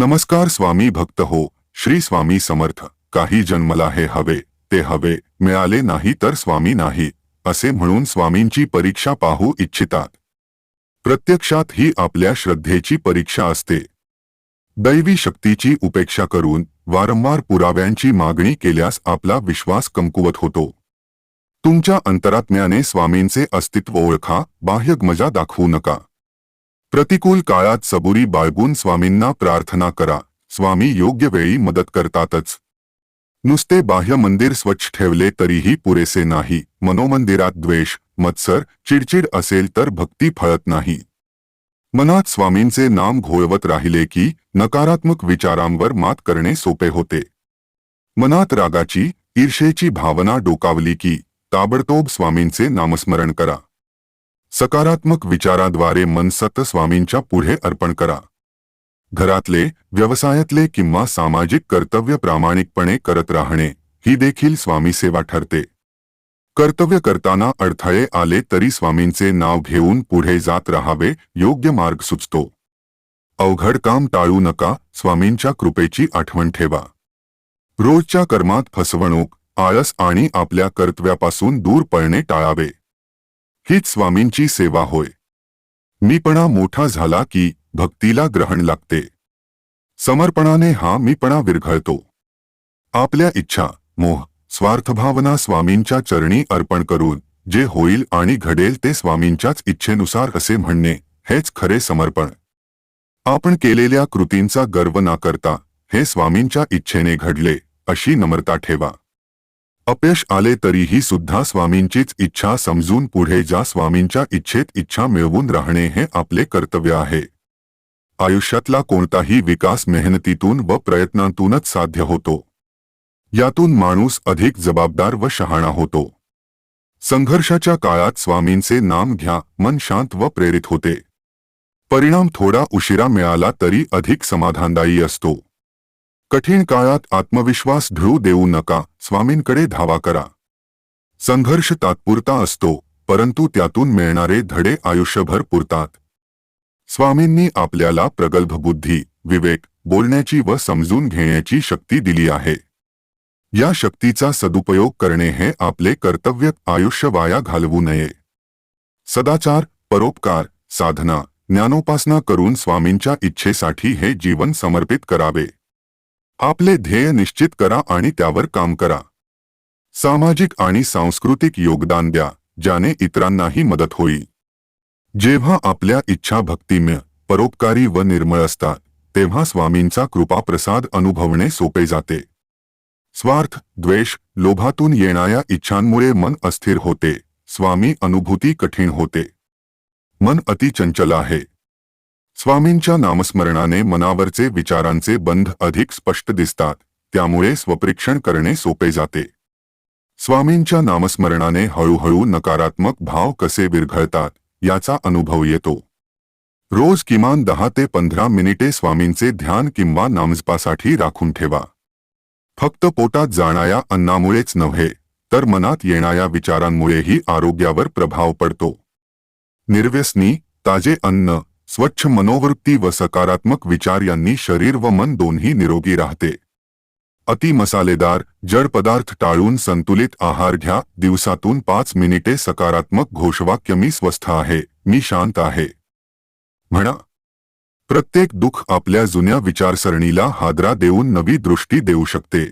नमस्कार स्वामी भक्त हो श्री स्वामी समर्थ. काही जन्मला हे हवे ते हवे मिळाले नाही तर स्वामी नाही असे म्हणून स्वामींची परीक्षा पाहू इच्छितात. प्रत्यक्षात ही आपल्या श्रद्धेची परीक्षा असते. दैवी शक्तीची उपेक्षा करून वारंवार पुराव्यांची मागणी केल्यास आपला विश्वास कमकुवत होतो. तुमच्या अंतरात्म्याने स्वामींचे अस्तित्व ओळखा बाह्य मजा दाखवू नका. प्रतिकूल काळात सबुरी बाळगून स्वामींना प्रार्थना करा. स्वामी योग्य वेळी मदत करतातच. नुसते बाह्य मंदिर स्वच्छ ठेवले तरीही पुरेसे नाही. मनोमंदिरात द्वेष, मत्सर, चिडचिड असेल तर भक्ती फळत नाही. मनात स्वामींचे नाम घोळवत राहिले की नकारात्मक विचारांवर मात करणे सोपे होते. मनात रागाची ईर्षेची भावना डोकावली की ताबडतोब स्वामींचे नामस्मरण करा. सकारात्मक विचाराद्वारे मन सत स्वामींच्या पुढे अर्पण करा. घरातले व्यवसायातले किंवा सामाजिक कर्तव्य प्रामाणिकपणे करत राहणे ही देखील स्वामी सेवा ठरते. कर्तव्य करताना अडथळे आले तरी स्वामींचे नाव घेऊन पुढे जात राहावे योग्य मार्ग सुचतो. अवघड काम टाळू नका स्वामींच्या कृपेची आठवण ठेवा. रोजच्या कर्मात फसवणूक आळस आणि आपल्या कर्तव्यापासून दूर पळणे टाळावे. हीच स्वामींची सेवा होय. मीपणा मोठा झाला की भक्तीला ग्रहण लागते. समर्पणाने हा मीपणा विरघळतो. आपल्या इच्छा मोह स्वार्थभावना स्वामींच्या चरणी अर्पण करून जे होईल आणि घडेल ते स्वामींच्याच इच्छेनुसार असे म्हणणे हेच खरे समर्पण. आपण केलेल्या कृतींचा गर्व ना करता हे स्वामींच्या इच्छेने घडले अशी नम्रता ठेवा. अपयश आले तरीही सुद्धा स्वामींचीच इच्छा समजून पुढे जा स्वामींच्या इच्छेत इच्छा मिळवून राहणे हे आपले कर्तव्य आहे. आयुष्यातला कोणताही विकास मेहनतीतून व प्रयत्नांतूनच साध्य होतो. यातून माणूस अधिक जबाबदार व शहाणा होतो. संघर्षाच्या काळात स्वामींचे नाम घ्या मन शांत व प्रेरित होते. परिणाम थोडा उशिरा मिळाला तरी अधिक समाधानदायी असतो. कठीण काळात आत्मविश्वास ढळू देऊ नका स्वामींकडे धावा करा. संघर्ष तात्पुरता असतो परंतु त्यातून मिळणारे धडे आयुष्यभर पुरतात. स्वामींनी आपल्याला प्रगल्भ बुद्धी विवेक बोलण्याची व समजून घेण्याची शक्ती दिली आहे. या शक्तीचा सदुपयोग करणे हे आपले कर्तव्य आयुष्य वाया घालवू नये. सदाचार परोपकार साधना ज्ञानोपासना करून स्वामींच्या इच्छेसाठी हे जीवन समर्पित करावे. आपले ध्येय निश्चित करा आणि त्यावर काम करा. सामाजिक आणि सांस्कृतिक योगदान द्या ज्याने इतरांनाही मदत होईल. जेव्हा आपल्या इच्छा भक्तिम्य परोपकारी व निर्मळ असतात तेव्हा स्वामींचा कृपाप्रसाद अनुभवणे सोपे जाते. स्वार्थ द्वेष लोभातून येणाऱ्या इच्छांमुळे मन अस्थिर होते स्वामी अनुभूती कठीण होते. मन अतिचंचल आहे. स्वामींच्या नामस्मरणाने मनावरचे विचारांचे बंध अधिक स्पष्ट दिसतात. त्यामुळे स्वपरीक्षण करणे सोपे जाते. स्वामींच्या नामस्मरणाने हळूहळू नकारात्मक भाव कसे विरघळतात याचा अनुभव येतो. रोज किमान दहा ते पंधरा मिनिटे स्वामींचे ध्यान किंवा नामजपासाठी राखून ठेवा. फक्त पोटात जाणाऱ्या अन्नामुळेच नव्हे तर मनात येणाऱ्या विचारांमुळेही आरोग्यावर प्रभाव पडतो. निर्व्यसनी ताजे अन्न स्वच्छ मनोवृत्ती व सकारात्मक विचार यांनी शरीर व मन दोन्ही निरोगी राहते. अति मसालेदार जड पदार्थ टाळून संतुलित आहार घ्या. दिवसातून पाच मिनिटे सकारात्मक घोषवाक्य मी स्वस्थ आहे मी शांत आहे. म्हणा. प्रत्येक दुःख आपल्या जुन्या विचारसरणीला हादरा देऊन नवी दृष्टी देऊ शकते.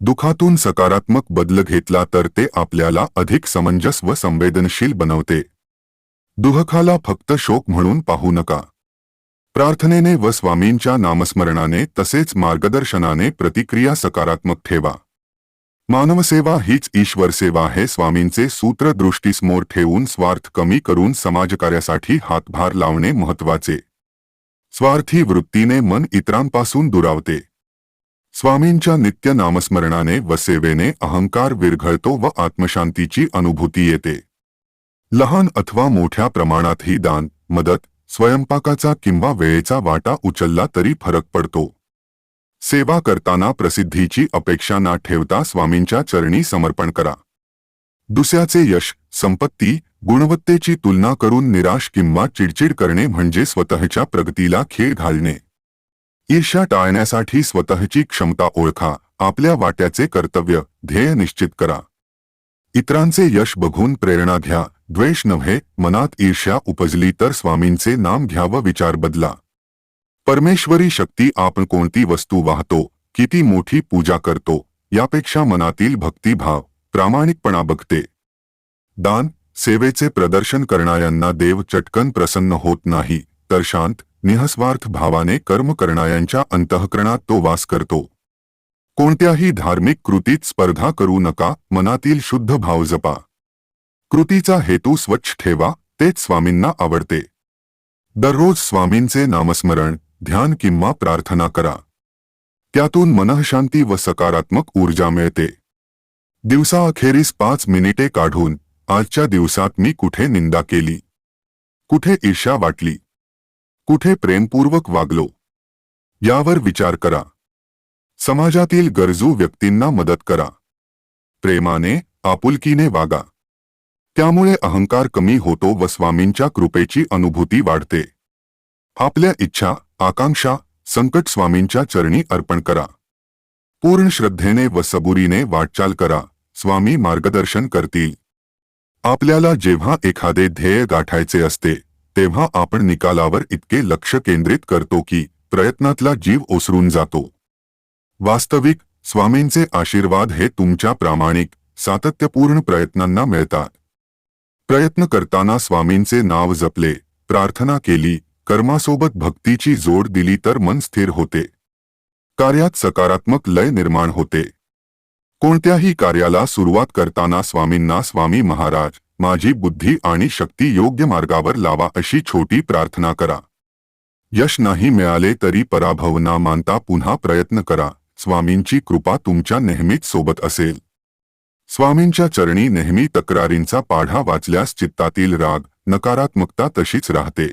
दुखातून सकारात्मक बदल घेतला तर ते आपल्याला अधिक समंजस व संवेदनशील बनवते. दुःखाला फक्त शोक म्हणून पाहू नका. प्रार्थनेने व स्वामींच्या नामस्मरणाने तसेच मार्गदर्शनाने प्रतिक्रिया सकारात्मक ठेवा. मानवसेवा हीच ईश्वर सेवा स्वामींचे सूत्र दृष्टीसमोर ठेवून स्वार्थ कमी करून समाजकार्यासाठी हातभार लावणे महत्त्वाचे स्वार्थी वृत्तीने मन इतरांपासून दुरावते. स्वामींच्या नित्य नामस्मरणाने व सेवेने अहंकार विरघळतो व आत्मशांतीची अनुभूती येते. लहान अथवा मोठ्या प्रमाणातही दान मदत स्वयंपाकाचा किंवा वेळेचा वाटा उचलला तरी फरक पडतो. सेवा करताना प्रसिद्धीची अपेक्षा ना ठेवता स्वामींच्या चरणी समर्पण करा. दुसऱ्याचे यश संपत्ती गुणवत्तेची तुलना करून निराश किंवा चिडचिड करणे म्हणजे स्वतःच्या प्रगतीला खेळ घालणे. ईर्ष्या टाळण्यासाठी स्वतःची क्षमता ओळखा आपल्या वाट्याचे कर्तव्य ध्येय निश्चित करा. इतरांचे यश बघून प्रेरणा घ्या. द्वेष नव्हे मनात ईर्ष्या उपजली तर स्वामींचे नाम घ्यावं विचार बदला. परमेश्वरी शक्ती आपण कोणती वस्तू वाहतो किती मोठी पूजा करतो यापेक्षा मनातील भक्तिभाव प्रामाणिकपणा बघते. दान सेवेचे प्रदर्शन करणाऱ्यांना देव चटकन प्रसन्न होत नाही तर शांत निहस्वार्थ भावाने कर्म करणाऱ्यांच्या अंतःकरणात तो वास करतो. कोणत्याही धार्मिक कृतीत स्पर्धा करू नका मनातील शुद्ध भाव जपा. कृतीचा हेतू स्वच्छ ठेवा तेच स्वामींना आवडते. दररोज स्वामींचे नामस्मरण ध्यान किंवा प्रार्थना करा. त्यातून मनःशांती व सकारात्मक ऊर्जा मिळते. दिवसाअखेरीस पाच मिनिटे काढून आजच्या दिवसात मी कुठे निंदा केली? कुठे ईर्षा वाटली? कुठे प्रेमपूर्वक वागलो? यावर विचार करा. समाजातील गरजू व्यक्तींना मदत करा. प्रेमाने आपुलकीने वागा. त्यामुळे अहंकार कमी होतो व स्वामींच्या कृपेची अनुभूती वाढते. आपल्या इच्छा आकांक्षा संकट स्वामींच्या चरणी अर्पण करा. पूर्ण श्रद्धेने व सबुरीने वाटचाल करा. स्वामी मार्गदर्शन करतील. आपल्याला जेव्हा एखादे ध्येय गाठायचे असते तेव्हा आपण निकालावर इतके लक्ष केंद्रित करतो की प्रयत्नातला जीव ओसरून जातो. वास्तविक स्वामींचे आशीर्वाद हे तुमच्या प्रामाणिक सातत्यपूर्ण प्रयत्नांना मिळतात. प्रयत्न करताना स्वामींचे नाव जपले प्रार्थना केली कर्मासोबत भक्तीची जोड दिली तर मन स्थिर होते. कार्यात सकारात्मक लय निर्माण होते. कोणत्याही कार्याला सुरुवात करताना स्वामींना स्वामी महाराज माझी बुद्धी आणि शक्ती योग्य मार्गावर लावा अशी छोटी प्रार्थना करा. यश नाही मिळाले तरी पराभव ना मानता पुन्हा प्रयत्न करा. स्वामींची कृपा तुमच्या नेहमीच सोबत असेल. स्वामींच्या चरणी नेहमी तक्रारींचा पाढा वाचल्यास चित्तातील राग नकारात्मकता तशीच राहते.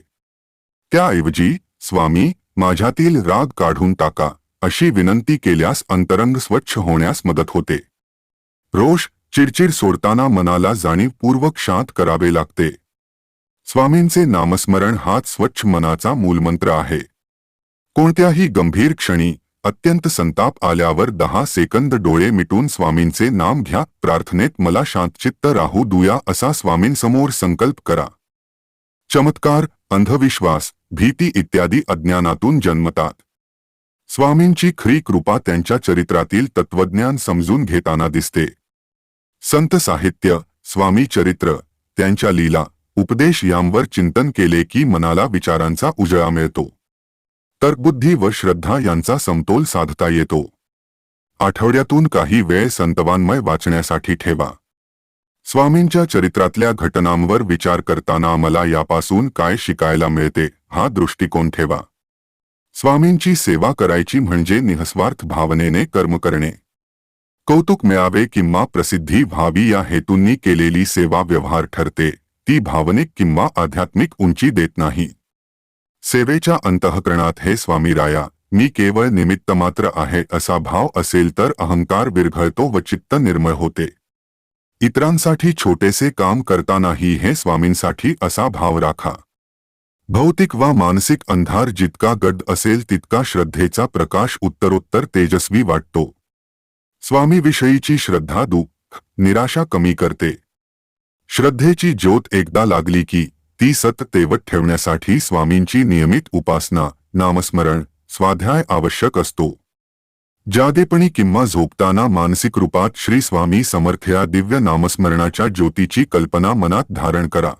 त्याऐवजी स्वामी माझ्यातील राग काढून टाका अशी विनंती केल्यास अंतरंग स्वच्छ होण्यास मदत होते. रोष चिडचिड सोडताना मनाला जाणीवपूर्वक शांत करावे लागते. स्वामींचे नामस्मरण हाच स्वच्छ मनाचा मूलमंत्र आहे. कोणत्याही गंभीर क्षणी अत्यंत संताप आल्यावर दहा सेकंद डोळे मिटून स्वामींचे नाम घ्या. प्रार्थनेत मला शांतचित्त राहू दुया असा स्वामींसमोर संकल्प करा. चमत्कार अंधविश्वास भीती इत्यादी अज्ञानातून जन्मतात. स्वामींची खरी कृपा त्यांच्या चरित्रातील तत्वज्ञान समजून घेताना दिसते. संत साहित्य स्वामी चरित्र त्यांच्या लीला उपदेश यांवर चिंतन केले की मनाला विचारांचा उजळा मिळतो. तर्कबुद्धी व श्रद्धा यांचा समतोल साधता येतो. आठवड्यातून काही वेळ संतवान्मय वाचण्यासाठी ठेवा. स्वामींच्या चरित्रातल्या घटनांवर विचार करताना मला यापासून काय शिकायला मिळते हा दृष्टिकोन ठेवा. स्वामींची सेवा करायची म्हणजे निःस्वार्थ भावनेने कर्म करणे. कौतुक मिळावे किंवा प्रसिद्धी व्हावी या हेतूंनी केलेली सेवा व्यवहार ठरते ती भावनिक किंवा आध्यात्मिक उंची देत नाही. सेवेच्या अंतःकरणात, हे स्वामी राया, मी केवळ निमित्त मात्र आहे, असा भाव असेल तर अहंकार विरघळतो व चित्त निर्मळ होते. इतरांसाठी छोटेसे काम करतानाही हे स्वामींसाठी असा भाव राखा. भौतिक वा मानसिक अंधार जितका गड असेल, तितका श्रद्धेचा प्रकाश उत्तरोत्तर तेजस्वी वाटतो. स्वामीविषयीची श्रद्धा दुःख, निराशा कमी करते. श्रद्धेची ज्योत एकदा लागली की ती सत तेवत ठेवण्यासाठी स्वामींची नियमित उपासना नामस्मरण स्वाध्याय आवश्यक असतो. जादेपणी किंवा झोपताना मानसिक रूपात श्री स्वामी समर्थ या दिव्य नामस्मरणाच्या ज्योतीची कल्पना मनात धारण करा.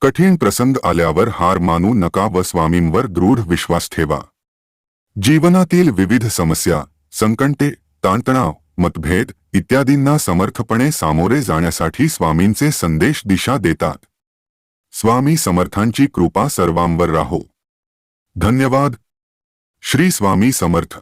कठीण प्रसंग आल्यावर हार मानू नका व स्वामींवर दृढ विश्वास ठेवा. जीवनातील विविध समस्या संकटे ताणतणाव मतभेद इत्यादींना समर्थपणे सामोरे जाण्यासाठी स्वामींचे संदेश दिशा देतात. स्वामी समर्थांची कृपा सर्वांवर राहो. धन्यवाद. श्री स्वामी समर्थ.